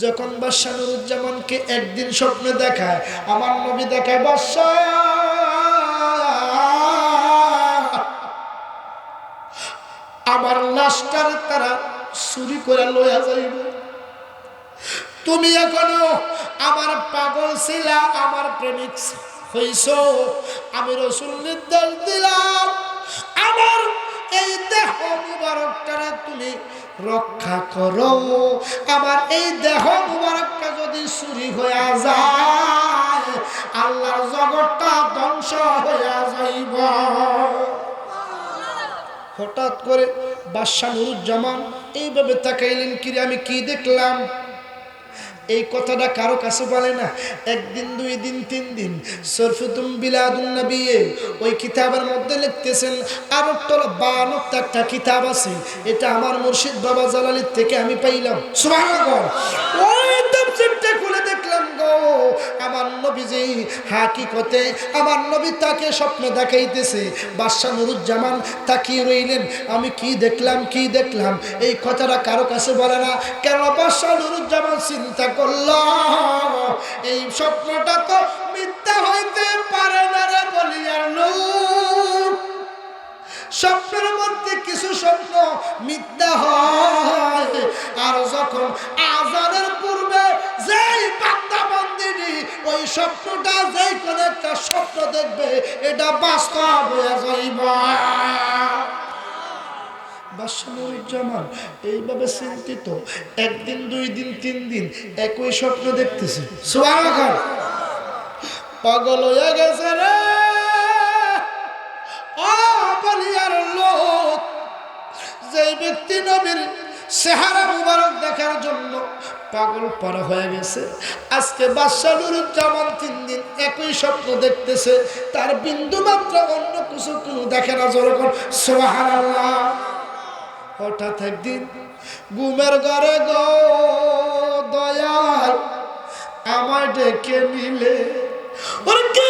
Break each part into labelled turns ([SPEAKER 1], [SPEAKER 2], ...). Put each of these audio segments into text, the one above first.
[SPEAKER 1] যখন বাদশাহ নুরুজ্জামানকে একদিন স্বপ্নে দেখায়, আমার নবী দেখায় বাদশাহ আমার লাশটার তারা চুরি করে লইয়া যাইব। তুমি এখনও আমার পাগল ছিলা, আমার প্রেমিক হইছ, আমি রসুল নির্দেশ দিলাম। আমার এই দেহ মুবারকটারে তুমি রক্ষা করো। আমার এই দেহ মুবারকটা যদি চুরি হইয়া যায়, আল্লাহর জগৎটা ধ্বংস হইয়া যাইব। হঠাৎ করে বাদশাহ নুরুজ্জামান এইভাবে তাকাইলেন, কিরে, আমি কি দেখলাম? এই কথাটা কারও কাছে বলে না। একদিন, দুই দিন, তিন দিন। সরফুতুম বিলাদুন নবিয়ে, ওই কিতাবের মধ্যে লিখতেছেন আর তোর বায়ান্নটা একটা কিতাব আছে, এটা আমার মুর্শিদ বাবা জালালির থেকে আমি পাইলাম। সুবহানাল্লাহ। ওই তাফসীরটা খুলে দেখলাম গো। আমার নবীজি হাকিকতে, আমার নবী তাকে স্বপ্ন দেখাইতেছে। বাদশাহ নুরুজ্জামান তাকিয়ে রইলেন। আমি কি দেখলাম কি দেখলাম? এই কথাটা কারও কাছে বলে না। কেন বাদশাহ নুরুজ্জামান চিন্তা করল? এই স্বপ্নটা তো মিথ্যা হইতে পারে না রে বলিয়ার লোক। স্বপ্নের মধ্যে কিছু স্বপ্ন মিথ্যা হয়। আর যখন আজানের পূর্বে যেই বান্দা বান্দিনি ওই স্বপ্নটা যেই কোন একটা স্বপ্ন দেখবে, এটা বাস্তব হয়ে যাইব। এইভাবে চিন্তিত, একদিন, দুই দিন, তিন দিন একই স্বপ্ন দেখতেছে। পাগল হয়ে গেছে রে। ও বলিয়ার লোক ব্যক্তি নবীর চেহারা মুবারক দেখার জন্য পাগল পরা হয়ে গেছে। আজকে বাদশাহুজ্জামান তিন দিন একই স্বপ্ন দেখতেছে, তার বিন্দু মাত্র অন্য কিছু কোনো দেখে না। যেরকম সোহার হঠাৎ একদিন ঘুমের ঘরে গো দয়াল আমায় ডেকে নিলে। ওর কে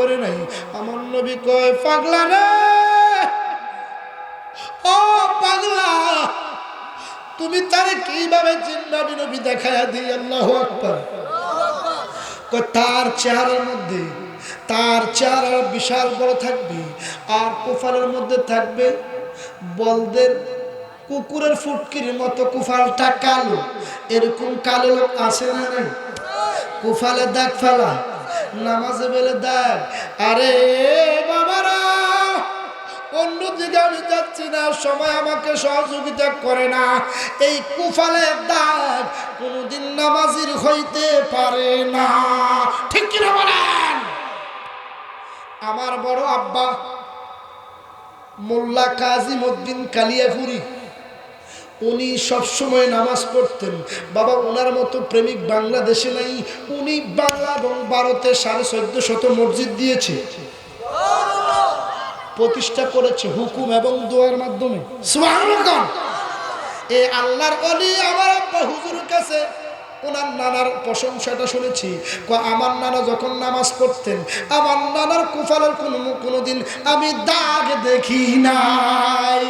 [SPEAKER 1] করে নাই। আমার নবী কয়, পাগলা রে? ও পাগলা, তুমি তারে কীভাবে চিন্নাবি নবী দেখায়া দিই? আল্লাহ আকবার। তার চেহারার মধ্যে, তার চেহারা বিশাল বড় থাকবে আর কোফালের মধ্যে থাকবে বলদের কুকুরের ফুটকির মতো। কুফালটা কালো, এরকম কালো লোক আছে না কুফালে দাগ ফেলা নামাজে বেলে দাগ আরে বাবারা অন্যদিকে আমি যাচ্ছি না সময় আমাকে সহযোগিতা করে না। এই কুফালে দাগ কোনোদিন নামাজির হইতে পারে না। ঠিক কিনা বলেন? আমার বড় আব্বা, মোল্লা কাজিম উদ্দিন কালিয়াপুরি উনি সবসময় নামাজ পড়তেন। বাবা, ওনার মতো প্রেমিক বাংলাদেশে নাই। উনি বাংলা এবং ভারতে সাড়ে চোদ্দ শত মসজিদ দিয়েছে। প্রতিষ্ঠা করেছে হুকুম এবং দোয়ার মাধ্যমে। এ আল্লাহর অলি আমার আব্বা হুজুরের কাছে ওনার নানার প্রশংসাটা শুনেছি। আমার নানা যখন নামাজ পড়তেন, আমার নানার কুফালের কোনো কোনোদিন আমি দাগ দেখি নাই।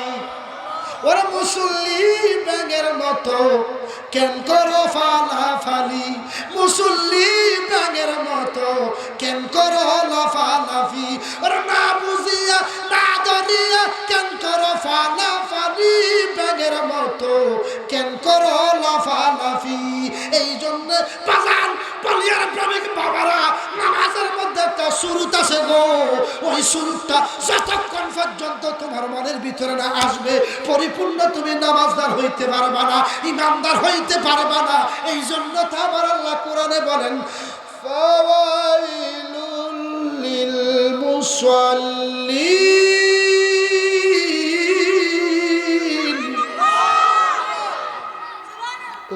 [SPEAKER 1] ওরা মুসল্লি ব্যাঙের মতো, কেন করো ফালা ফালি মুসল্লি ব্যাঙের মতো, কেন করো লাফালাফি? ওরা না বুঝিয়া, না ধরিয়া, কেন করো ফালা ফালি ব্যাঙের মতো, কেন করো লাফালাফি? এই জন্য বাজান বলিয়ার প্রেমিক বাবারা নামাজের মধ্যে একটা সুরুত আছে গো। ওই সুরুতটা যতক্ষণ পর্যন্ত তোমার মনের ভিতরে না আসবে পরিপূর্ণ তুমি নামাজদার হইতে পারবা না ইমানদার হইতে পারবা না। এই জন্য তো আমার আল্লাহ কোরআনে বলেন ফাওয়াইলুল লিল মুসাল্লিন।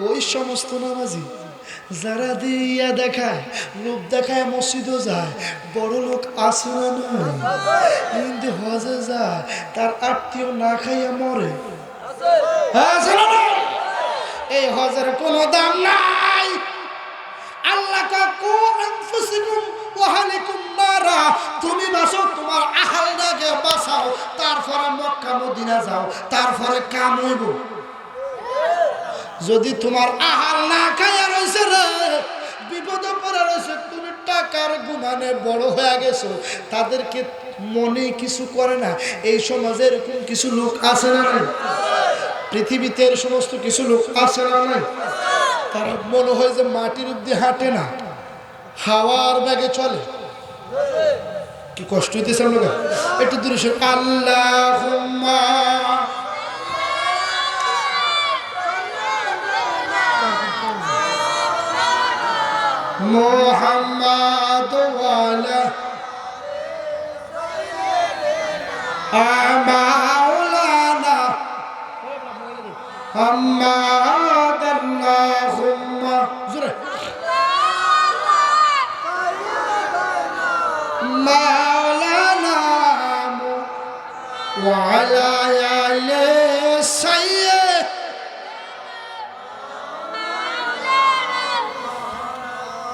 [SPEAKER 1] ওই সমস্ত নামাজি যারা দিয়া দেখায় লোক দেখায় মসজিদও যায় বড় লোক আসে না হজে যায় তার আত্মীয় না খাইয়া মরে। হ্যাঁ, আছে? এই হজের কোনো দাম নাই। আল্লাহ কাকু আনফুসিকুম ওয়াহালিকুম নারা। তুমি বাসো তোমার আহালটাকে বাঁচাও তারপরে মক্কা মদিনা যাও তারপরে কাম হইব। যদি তোমার আহাল না খাইয়া রয়েছে রে, বিপদে পড়ে রয়েছে তুমি টাকার গুমানে বড় হয়ে গেছো। তাদেরকে মনে কিছু করে না। এই সমাজে এরকম কিছু লোক আছে না পৃথিবীতে এর সমস্ত কিছু লোক আছে না তারা মনে হয় যে মাটির উদ্দি হাঁটে না। হাওয়ার ব্যাগে চলে। কি কষ্ট হইতেছে আপনাকে একটু দূরে আল্লাহ محمد وعلى مولانا محمد اللهم زره ما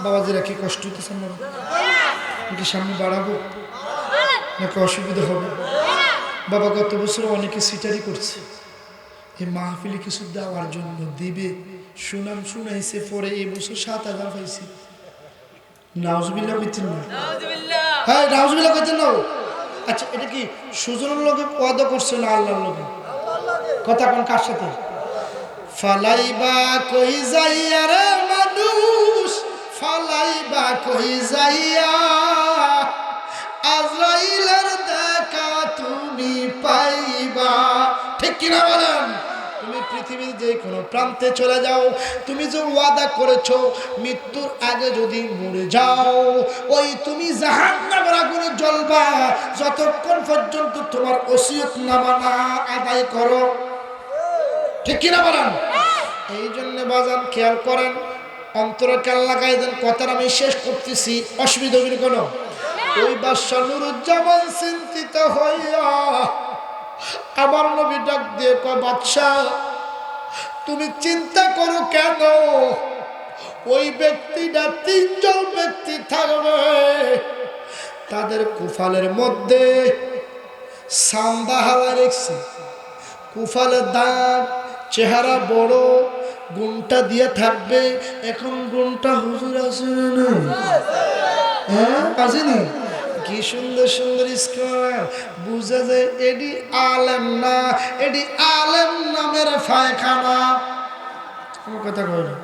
[SPEAKER 1] বাবাজিরা কি কষ্ট হইতেছে না কি সামনে বাড়াবো? নাকি অসুবিধা হবে? বাবা গত বছর অনেকে সিটারি করছে। এই মাহফিলে কিছু দেওয়ার জন্য দিবে। সুনাম শুনাইছে পরে এই বছর সাত হাজার পাইছে। নাউজবিল্লা কইতেন না? হ্যাঁ নাউজবিল্লা কইতেন না আচ্ছা এটা কি সুজনের লোকে ওয়াদা করছে না আল্লাহর লোকে কথা কোন কার সাথে? ফালাইবা কই যাইয়া রে মানুষ ফালাইবা কই যাইয়া? আজরাইলের দেখা তুমি পাইবা। ঠিক কিনা বলেন? তুমি পৃথিবীর যে কোনো প্রান্তে চলে যাও। তুমি যে ওয়াদা করেছ, মৃত্যুর আগে যদি মরে যাও, ওই তুমি জাহান নামের আগুনে জ্বলবা। যতক্ষণ পর্যন্ত তোমার ওসিয়ত নামা না আদায় করো। ঠিক কিনা বলেন? এই জন্য বাজান খেয়াল করেন অন্তরে কাল লাগাই দেন, কথাটা আমি শেষ করতেছি, অসুবিধা হবে কোনো। ওই বাদশাহ নুরুজ্জামান চিন্তিত হইয়া আমার নবী ডাক দিয়ে কয় বাদশাহ তুমি চিন্তা করো কেন? ওই ব্যক্তিটা তিনজন ব্যক্তি থাকবে। তাদের কুফালের মধ্যে সান্দা হাওয়া রেখছি। কুফালের দাঁত চেহারা বড় গুণটা দিয়ে থাকবে। এখন গুণটা হুজুর আছে না? হ্যাঁ? আসেনি কি সুন্দর সুন্দর স্কোয়ার বুঝা যায় এডি আলেম না, এডি আলেম নামের ফায়খানা কথা কয় না।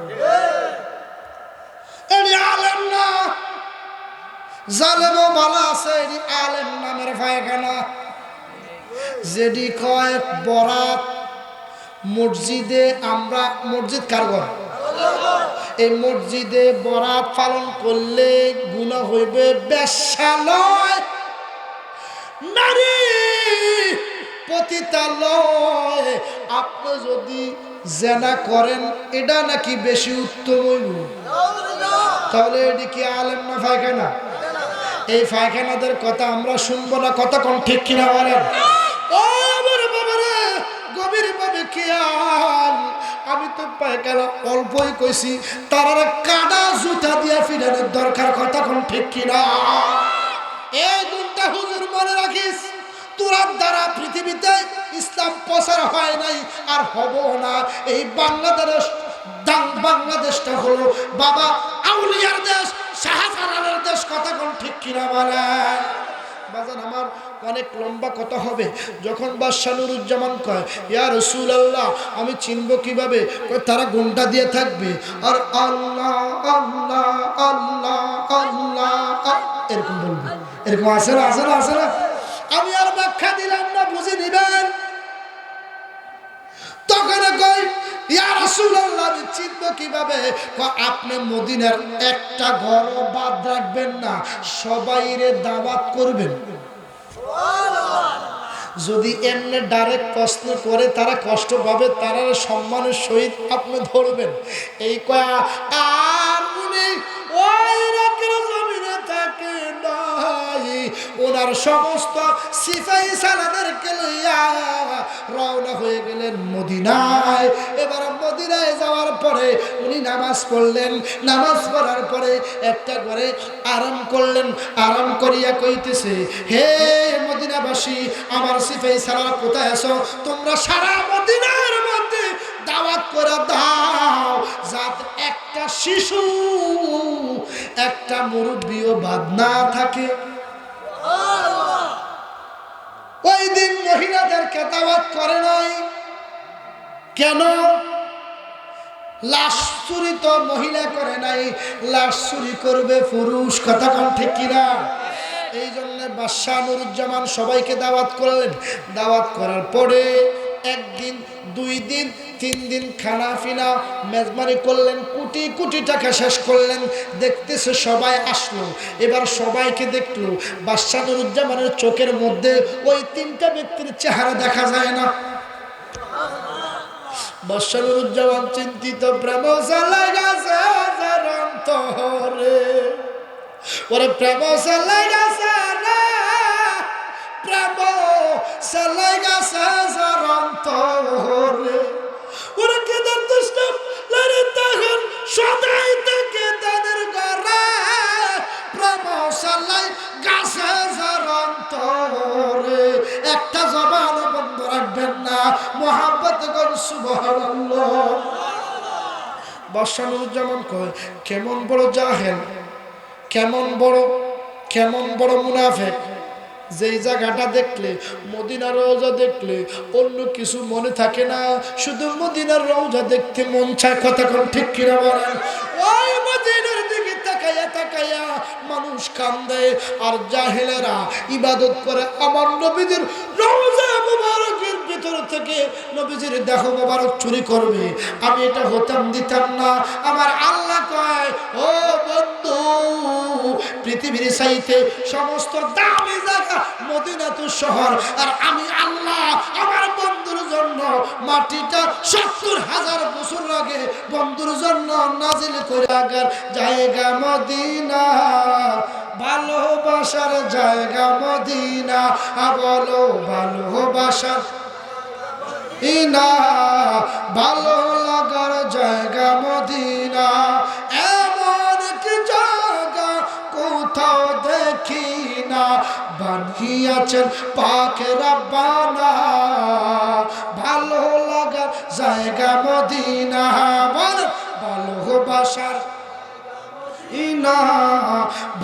[SPEAKER 1] এডি আলেম না। জালেমও ভালো আছে, এডি আলেম নামের ফায়খানা যেডি কয় বরাত মসজিদে আমরা, মসজিদ কার ঘর? এই মসজিদে বরাত পালন করলে গুণা হইবে পতিতালয়। আপনি যদি জেনা করেন, এটা নাকি বেশি উত্তম হইব? তাহলে এটি কি আলেম না ফায়খানা এই ফায়খানাদের কথা আমরা শুনব না, কথা ঠিক কিনা বলেন? অল্পই কইছি, তার কাদা জুতা দিয়া ফিরানোর দরকার কথা কোন ঠিক কিনা? এই দুটা হুজুর মনে রাখিস, তোরার দ্বারা পৃথিবীতে ইসলাম প্রচার হয় নাই আর হব না। এই বাংলাদেশ বাংলাদেশটা হলো বাবা আউলিয়ার দেশ, শাহজালালের দেশ, কথা কোন ঠিক কিনা বলে বাজান, আমার অনেক লম্বা কথা হবে। যখন বাদশাহ নুরুজ্জামান কয়, ইয়া রসুল আল্লাহ আমি চিনব কীভাবে? তারা গুণটা দিয়ে থাকবে। আর আল্লাহ আল্লাহ আল্লাহ আল্লাহ এরকম বলবে। এরকম আছে না আছে না আছে না? আমি আর ব্যাখ্যা দিলাম না, বুঝে নিবেন? তখন কই ইয়া রাসূলুল্লাহ চিনব কীভাবে? আপনি মদিনার একটা ঘর বাদ রাখবেন না, সবাইরে দাওয়াত করবেন। যদি এমনি ডাইরেক্ট প্রশ্ন করে তারা কষ্ট পাবে, তারা সম্মানের সহিত আপনি ধরবেন। এই কয়া, আর ওনার সমস্ত সিফাই সালাদেরকে লইয়া রওনা হয়ে গেলেন মদিনায়। এবার মদিনায় যাওয়ার পরে উনি নামাজ পড়লেন। নামাজ পড়ার পরে একটা করে আরাম করলেন। আরাম করিয়া কইতেছে, হে মদিনাবাসী, আমার সিফাই সালার কোথায় আছো? তোমরা সারা মদিনার মধ্যে দাওয়াত করে দাও। যাতে একটা শিশু, একটা মুরব্বীও বাদ না থাকে ওই দিন দাওয়াত করে নাই। কেন? লাশ চুরি তো মহিলা করে নাই। লাশ চুরি করবে পুরুষ, কথা কন ঠিক কিনা? এই জন্য বাদশাহ নুরুজ্জামান সবাইকে দাওয়াত করলেন। দাওয়াত করার পরে একদিন, দুই দিন, তিন দিন খানা ফিনা মেজমারি করলেন, কোটি কোটি টাকা শেষ করলেন। দেখতেছে সবাই আসলো। এবার সবাইকে দেখল, বাদশাহ নুরুজ্জামানের চোখের মধ্যে ওই তিনটা ব্যক্তির চেহারা দেখা যায় না। বর্ষানুজ্জামান চিন্তিত প্রেম লাগাছে অন্তরে। ওরে প্রেম লাগাছে রে প্রেম লাগাছে অন্তরে। ওরে কেদার দুষ্ট লড়ে তখন সদাই থেকে তাদের ঘরে। প্রেম সালাই গাছে অন্তরে। একটা জবান বন্ধ রাখবেন না মোহাম্মত গন সুবহানাল্লাহ। বর্ষানুজ্জামান কয়, কেমন বড় জাহেল কেমন বড় কেমন বড় মুনাফেক? যেই জায়গাটা দেখলে, মদিনার রওজা দেখলে, অন্য কিছু মনে থাকে না, শুধু মদিনার রওজা দেখতে মন চায়, কথা কোন ঠিক কিনা বলেন? ওই মদিনার দিকে তাকাইয়া তাকাইয়া মানুষ কান্দে, আর জাহেলেরা ইবাদত করে। আমার নবীদের রওজা মুবারকের ভিতর থেকে নবীজির দেহ মুবারক চুরি করবে। আমি এটা হতাম, দিতাম না। আমার আল্লাহ কয়, ও বন্ধু পৃথিবীর সাইতে সমস্ত দামি জায়গা মদিনাতু শহর। আর আমি আল্লাহ, আমার বন্ধুর জন্য মাটিটা সত্তর হাজার বছর আগে বন্ধুর জন্য নাজিল করে আগার জায়গা মদিনা। ভালোবাসার জায়গা মদিনা। বলো, ভালোবাসার ইনা। ভালো লাগার জায়গা মদিনা। বানিয়েছেন পাক রাব্বানা। ভালো লাগার জায়গা মদিনা বল ভালোবাসার ইনা।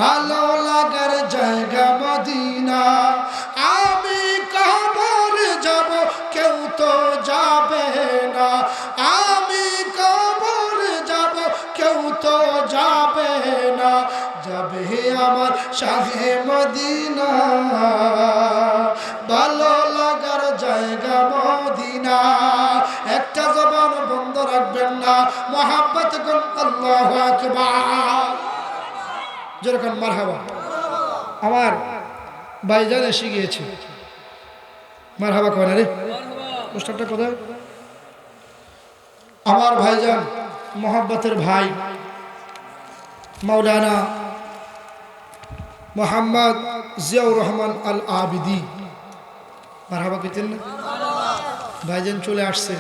[SPEAKER 1] ভালো লাগার জায়গা মদিনা। আমি কবর যাব, কেউ তো যাবে না। আমি কবর যাব, কেউ তো যাবে না। যাবে আমার শাহে কোন আল্লাহ যেরকম মারহাবা। আমার ভাইজান এসে গিয়েছে। মারহাবা করে রে? পোস্টারটা কোথায়? আমার ভাইজান, মোহাব্বতের ভাই, মাওলানা মোহাম্মদ জিয়াউর রহমান আল আবিদি মারহাবা পেতেন না? ভাইজান চলে আসছে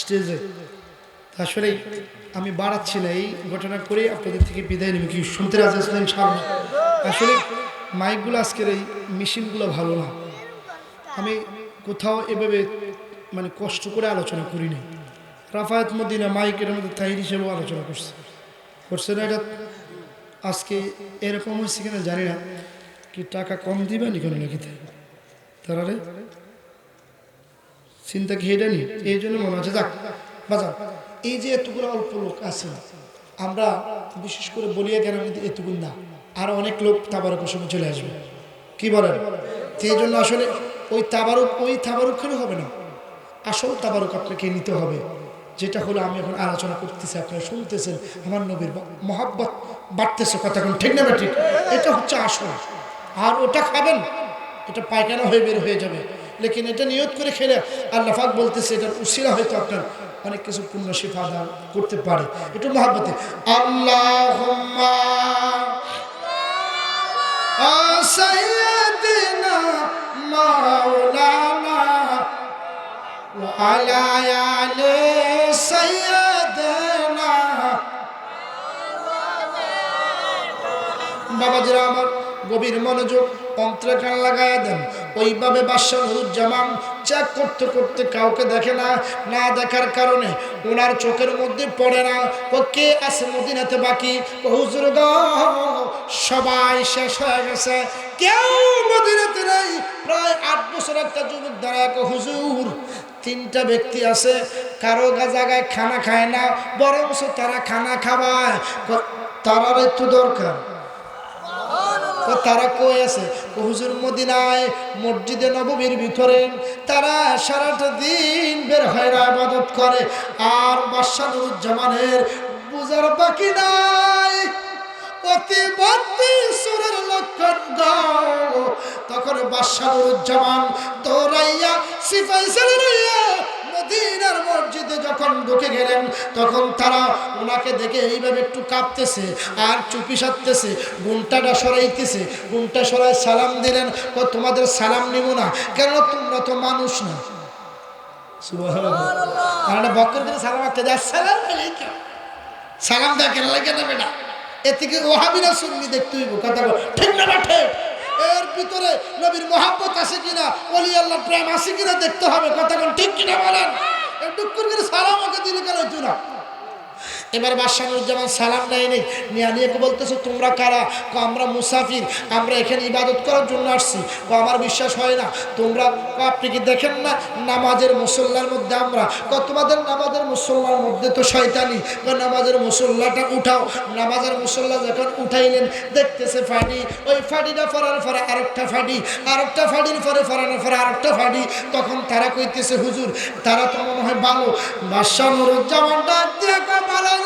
[SPEAKER 1] স্টেজে। আসলে আমি বাড়াচ্ছি না, এই ঘটনা করে আপনাদের থেকে বিদায় নেবে। কি শুনতে রাজা সামনে আসলে মাইকগুলো আজকের এই মেশিনগুলো ভালো না। আমি কোথাও এভাবে মানে কষ্ট করে আলোচনা করি না রাফায়াত মদিনা মাইকের মধ্যে তাহির হিসেবেও আলোচনা করছে। করছে না এটা? আজকে এরকম হয়েছে কিনা জানি না। কি টাকা কম দিবেন এখানে নাকি? তাই তারা চিন্তা কি এটা নি এই জন্য মনে হচ্ছে, যাক বাজার এই যে এতগুলো অল্প লোক আছে, আমরা বিশেষ করে বলিয়া কেন কিন্তু এতগুলো না, আর অনেক লোক তাবারকের সময় চলে আসবে। কি বলেন? সেই জন্য আসলে ওই তাবারক ওই তাবারক খেলে হবে না? আসল তাবারক আপনাকে নিতে হবে। যেটা হলো আমি এখন আলোচনা করতেছি, আপনারা শুনতেছেন, আমার নবীর মহাব্বত বাড়তেছে কথা এখন ঠিক না ঠিক? এটা হচ্ছে আসল। আর ওটা খাবেন, এটা পায়খানা হয়ে বের হয়ে যাবে। লেকিন এটা নিয়ত করে খেলে আল্লাহ পাক বলতেছে, এটার উশিলা হয়তো আপনার অনেক কিছু পূর্ণ শিফা দান করতে পারে একটু মহাব্বতে আল্লাহ سيدنا مولانا وعلى آل سيدنا বাবাজিরা আমার গভীর মনোযোগ অন্তরে কান লাগায় দেন। ওইভাবে বাদশাহ নুরুজ্জামান চেক করতে করতে কাউকে দেখে না না দেখার কারণে ওনার চোখের মধ্যে পড়ে না। ও কে আছে মদিনাতে বাকি? হুজুর সবাই শেষ হয়ে গেছে। কেউ মদিনাতে নেই। প্রায় আট বছর একটা যুবক দাঁড়ায় হুজুর তিনটা ব্যক্তি আছে কারও জায়গায় খানা খায় না বরং তারা খানা খাবায় কয়, তারার একটু দরকার। তারা কই আছে? হুজুর মদিনায় মসজিদে নববীর ভিতরে তারা সারাটা দিন বের হয় আবাদত করে। আর বাদশাহুজ্জামানের বুঝার বাকি নাই। তখন বাদশাহুজ্জামান দৌড়াইয়া সিপাই সালাইয়া মদিনার মসজিদে যখন ঢুকে গেলেন তখন তারা ওনাকে দেখে এইভাবে একটু কাঁপতেছে আর চুপি সারতেছে গুনটাটা সরাইতেছে। গুনটা সরাই সালাম দিলেন ও তোমাদের সালাম নিব না কেন তোমরা তো মানুষ না। কারণ বক্কর করে সালাম আঁকতে যায় সালাম দেয় লাগে না? বেটা এ থেকে ওহাবিনা শুননি দেখতে হইব কথা বল। ঠিক না ঠিক। এর ভিতরে নবীর মহাব্বত আছে কিনা? অলি আল্লাহ প্রেম আছে কিনা দেখতে হবে। কথা ঠিক কিনা বলেন? একটু করে সালাম ওকে দিলে কেন চুনা এবার বাদশাহুজ্জামান সালাম নেয় নেই নিয়ে নিয়ে বলতেছো, তোমরা কারা? কো, আমরা মুসাফির। আমরা এখানে ইবাদত করার জন্য আসছি। কো, আমার বিশ্বাস হয় না। তোমরা আপনি কি দেখেন না? নামাজের মুসল্লার মধ্যে আমরা। কো, তোমাদের নামাজের মুসল্লার মধ্যে তো শয়তানি। কো, নামাজের মুসল্লাটা উঠাও। নামাজের মুসল্লা যখন উঠাইলেন, দেখতেছে ফাডি। ওই ফাডিটা ফরার ফরা আরেকটা ফাডি। আরেকটা ফাডির পরে ফরানোর পরে আরেকটা ফাডি। তখন তারা কইতেছে, হুজুর, তারা তো মনে হয় ভালো। বাদশাহ নুরুজ্জামান ভালো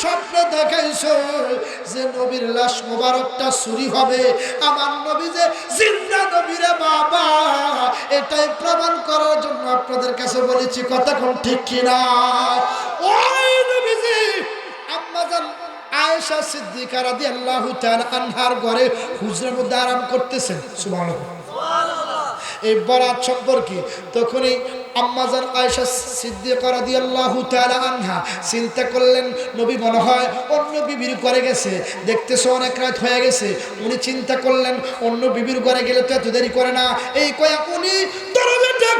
[SPEAKER 1] স্বপ্ন দেখাইছে যে নবীর লাশ মোবারকটা চুরি হবে। আমার নবী যে জিন্দা নবীরে বাবা, এটাই প্রমাণ করার জন্য আপনাদের কাছে বলেছি কোন ঠিক কিনা? ওই নবীজি আম্মাজান আয়েশা সিদ্দিকা রাদিয়াল্লাহু তাআলা আনহার ঘরে হুজরার মধ্যে আরাম করতেছেন, সুবহানাল্লাহ। এই বরাত সম্পর্কে তখনই আম্মাজান আয়সা আয়েশা সিদ্দিকা রাদিয়াল্লাহু তাআলা আনহা চিন্তা করলেন, নবী মনে হয় অন্য বিবির ঘরে গেছে। দেখতেছে অনেক রাত হয়ে গেছে। উনি চিন্তা করলেন, অন্য বিবির ঘরে গেলে তো এত দেরি করে না। এই কয়া উনি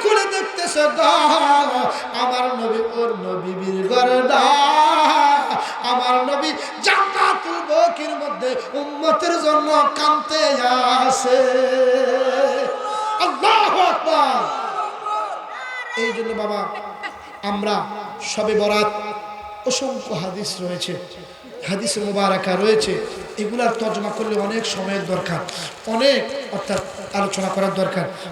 [SPEAKER 1] খুলে দেখতেছে আমার নবী ওর নবীর ঘরে না। আমার নবী জান্নাতুল বকির মধ্যে উম্মতের জন্য কাঁদতে আছে এই জন্য বাবা, আমরা সবে বরাত অসংখ্য হাদিস রয়েছে, হাদিস মোবারকা রয়েছে, এগুলার তর্জমা করলে অনেক সময়ের দরকার, অনেক অর্থাৎ আলোচনা করার দরকার।